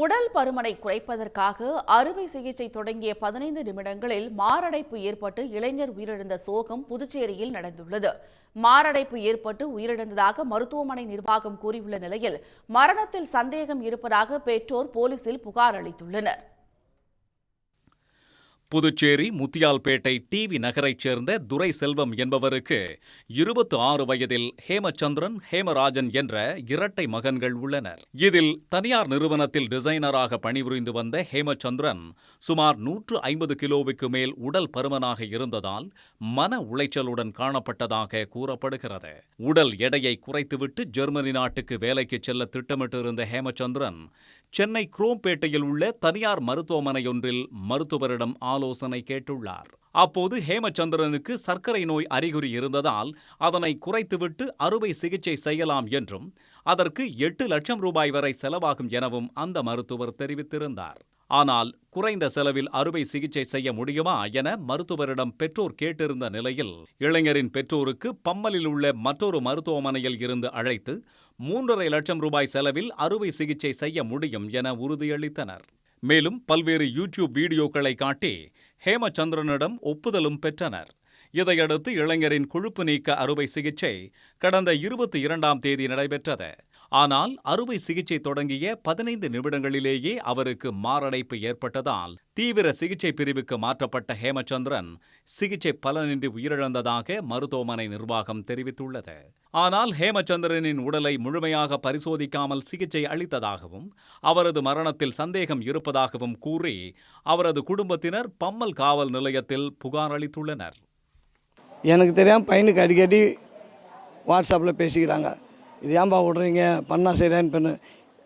உடல் பருமனை குறைப்பதற்காக அறுவை சிகிச்சை தொடங்கிய பதினைந்து நிமிடங்களில் மாரடைப்பு ஏற்பட்டு இளைஞர் உயிரிழந்த சோகம் புதுச்சேரியில் நடந்துள்ளது. மாரடைப்பு ஏற்பட்டு உயிரிழந்ததாக மருத்துவமனை நிர்வாகம் கூறியுள்ள நிலையில் மரணத்தில் சந்தேகம் இருப்பதாக பெற்றோர் போலீசில் புகார் அளித்துள்ளனர். புதுச்சேரி முத்தியால்பேட்டை டிவி நகரைச் சேர்ந்த துரை செல்வம் என்பவருக்கு இருபத்து ஆறு வயதில் ஹேமச்சந்திரன் ஹேமராஜன் என்ற இரட்டை மகன்கள் உள்ளனர். இதில் தனியார் நிறுவனத்தில் டிசைனராக பணிபுரிந்து வந்த ஹேமச்சந்திரன் சுமார் நூற்று ஐம்பது கிலோவுக்கு மேல் உடல் பருமனாக இருந்ததால் மன உளைச்சலுடன் காணப்பட்டதாக கூறப்படுகிறது. உடல் எடையை குறைத்துவிட்டு ஜெர்மனி நாட்டுக்கு வேலைக்கு செல்ல திட்டமிட்டிருந்த ஹேமச்சந்திரன் சென்னை குரோம்பேட்டையில் உள்ள தனியார் மருத்துவமனையொன்றில் மருத்துவரிடம் ஆலோசனை கேட்டுள்ளார். அப்போது ஹேமச்சந்திரனுக்கு சர்க்கரை நோய் அறிகுறி இருந்ததால் அதனை குறைத்துவிட்டு அறுவை சிகிச்சை செய்யலாம் என்றும் அதற்கு எட்டு லட்சம் ரூபாய் வரை செலவாகும் எனவும் அந்த மருத்துவர் தெரிவித்திருந்தார். ஆனால் குறைந்த செலவில் அறுவை சிகிச்சை செய்ய முடியுமா என மருத்துவரிடம் பெற்றோர் கேட்டிருந்த நிலையில் இளைஞரின் பெற்றோருக்கு பம்மலில் உள்ள மற்றொரு மருத்துவமனையில் இருந்து அழைத்து மூன்றரை லட்சம் ரூபாய் செலவில் அறுவை சிகிச்சை செய்ய முடியும் என உறுதியளித்தனர். மேலும் பல்வேறு யூடியூப் வீடியோக்களை காட்டி ஹேமச்சந்திரனிடம் ஒப்புதலும் பெற்றனர். இதையடுத்து இளைஞரின் கொழுப்பு நீக்க அறுவை சிகிச்சை கடந்த இருபத்தி இரண்டாம் தேதி நடைபெற்றது. ஆனால் அறுவை சிகிச்சை தொடங்கிய பதினைந்து நிமிடங்களிலேயே அவருக்கு மாரடைப்பு ஏற்பட்டதால் தீவிர சிகிச்சை பிரிவுக்கு மாற்றப்பட்ட ஹேமச்சந்திரன் சிகிச்சை பலனின்றி உயிரிழந்ததாக மருத்துவமனை நிர்வாகம் தெரிவித்துள்ளது. ஆனால் ஹேமச்சந்திரனின் உடலை முழுமையாக பரிசோதிக்காமல் சிகிச்சை அளித்ததாகவும் அவரது மரணத்தில் சந்தேகம் இருப்பதாகவும் கூறி அவரது குடும்பத்தினர் பம்மல் காவல் நிலையத்தில் புகார் அளித்துள்ளனர். எனக்கு தெரியாமல் பையனுக்கு அடிக்கடி வாட்ஸ்அப்பில் பேசிக்கிறாங்க. இது ஏன்பா விட்றீங்க? பண்ணால் சரியான்னு பண்ணு.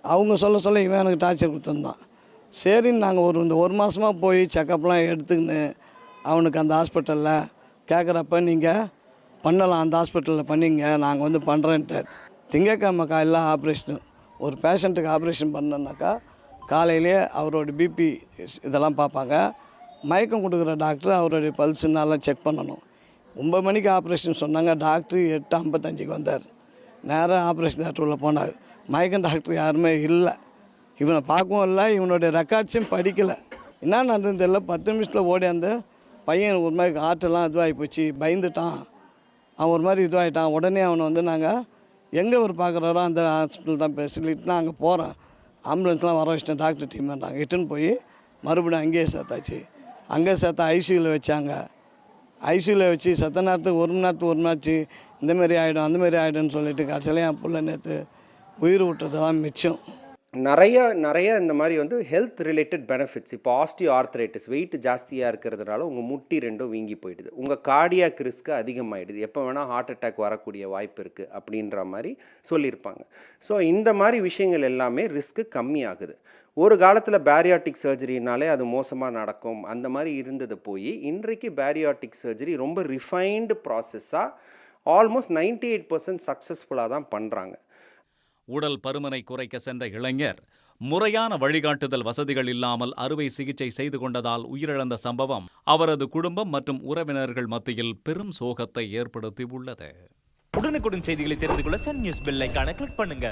அவங்க சொல்ல சொல்ல இவன் எனக்கு டார்ச்சர் கொடுத்துருந்தான். சரின்னு நாங்கள் ஒரு இந்த ஒரு மாதமாக போய் செக்கப்லாம் எடுத்துக்கின்னு அவனுக்கு அந்த ஹாஸ்பிட்டலில் கேட்குறப்ப நீங்கள் பண்ணலாம் அந்த ஹாஸ்பிட்டலில் பண்ணிங்க நாங்கள் வந்து பண்ணுறேன்ட்டு திங்கக்கிழமை காலையில் ஆப்ரேஷனு ஒரு பேஷண்ட்டுக்கு ஆப்ரேஷன் பண்ணனாக்கா காலையிலே அவரோட பிபி இதெல்லாம் பார்ப்பாங்க. மயக்கம் கொடுக்குற டாக்டர் அவருடைய பல்ஸுனாலாம் செக் பண்ணணும். ஒம்பது மணிக்கு ஆப்ரேஷன் சொன்னாங்க. டாக்டர் எட்டு ஐம்பத்தஞ்சுக்கு வந்தார். நேராக ஆப்ரேஷன் தேட்டர் உள்ளே போனார். மயக்கம் டாக்டர் யாருமே இல்லை. இவனை பார்க்கவும் இல்லை இவனுடைய ரெக்கார்ட்ஸையும் படிக்கலை. என்ன நடந்தது தெரியல. பத்து நிமிஷத்தில் ஓடி அந்த பையன் ஒரு மாதிரி ஆட்டெல்லாம் இதுவாகி போச்சு. பயந்துட்டான். அவன் ஒரு மாதிரி இதுவாகிட்டான் உடனே அவனை வந்து நாங்கள் எங்கே ஒரு பார்க்குறாரோ அந்த ஹாஸ்பிட்டல் தான் ஃபெசிலிட்டினா அங்கே போகிறேன் ஆம்புலன்ஸ்லாம் வர வச்சிட்டேன். டாக்டர் டீம் நாங்கள் இட்டுன்னு போய் மறுபடியும் அங்கேயே சேர்த்தாச்சு. அங்கே சேர்த்தா ஐசியூவில் வச்சாங்க. ஐசியூவில் வச்சு சத்த நேரத்துக்கு ஒரு மணி நேரத்துக்கு ஒரு நாச்சு இந்தமாரி ஆகிடும் அந்தமாரி ஆகிடும்னு சொல்லிட்டு கடைசியில் என் பிள்ளை நேற்று உயிர் விட்டது தான் மிச்சம். நிறைய நிறைய இந்த மாதிரி வந்து ஹெல்த் ரிலேட்டட் பெனிஃபிட்ஸ் இப்போ ஆஸ்டியோ ஆர்த்ரைட்டிஸ் வெயிட் ஜாஸ்தியாக இருக்கிறதுனால உங்கள் முட்டி ரெண்டும் வீங்கி போயிடுது. உங்கள் கார்டியாக் ரிஸ்க்கு அதிகமாகிடுது எப்போ வேணால் ஹார்ட் அட்டாக் வரக்கூடிய வாய்ப்பு இருக்குது அப்படின்ற மாதிரி சொல்லியிருப்பாங்க. ஸோ இந்த மாதிரி விஷயங்கள் எல்லாமே ரிஸ்க்கு கம்மியாகுது. ஒரு காலத்தில் பேரியாட்டிக் சர்ஜரினாலே அது மோசமாக நடக்கும். அந்த மாதிரி இருந்தது போய் இன்றைக்கு பேரியாட்டிக் சர்ஜரி ரொம்ப ரிஃபைன்டு ப்ராசஸ்ஸாக ஆல்மோஸ்ட் நைன்டி எயிட் பர்சன்ட் சக்ஸஸ்ஃபுல்லாக தான் பண்ணுறாங்க உடல் பருமனை குறைக்க சென்ற இளைஞர் முறையான வழிகாட்டுதல் வசதிகள் இல்லாமல் அறுவை சிகிச்சை செய்து கொண்டதால் உயிரிழந்த சம்பவம் அவரது குடும்பம் மற்றும் உறவினர்கள் மத்தியில் பெரும் சோகத்தை ஏற்படுத்தி உள்ளது. உடனுக்குடன் செய்திகளை தெரிந்து கொள்ள சன் நியூஸ் பெல் ஐகானை கிளிக் பண்ணுங்க.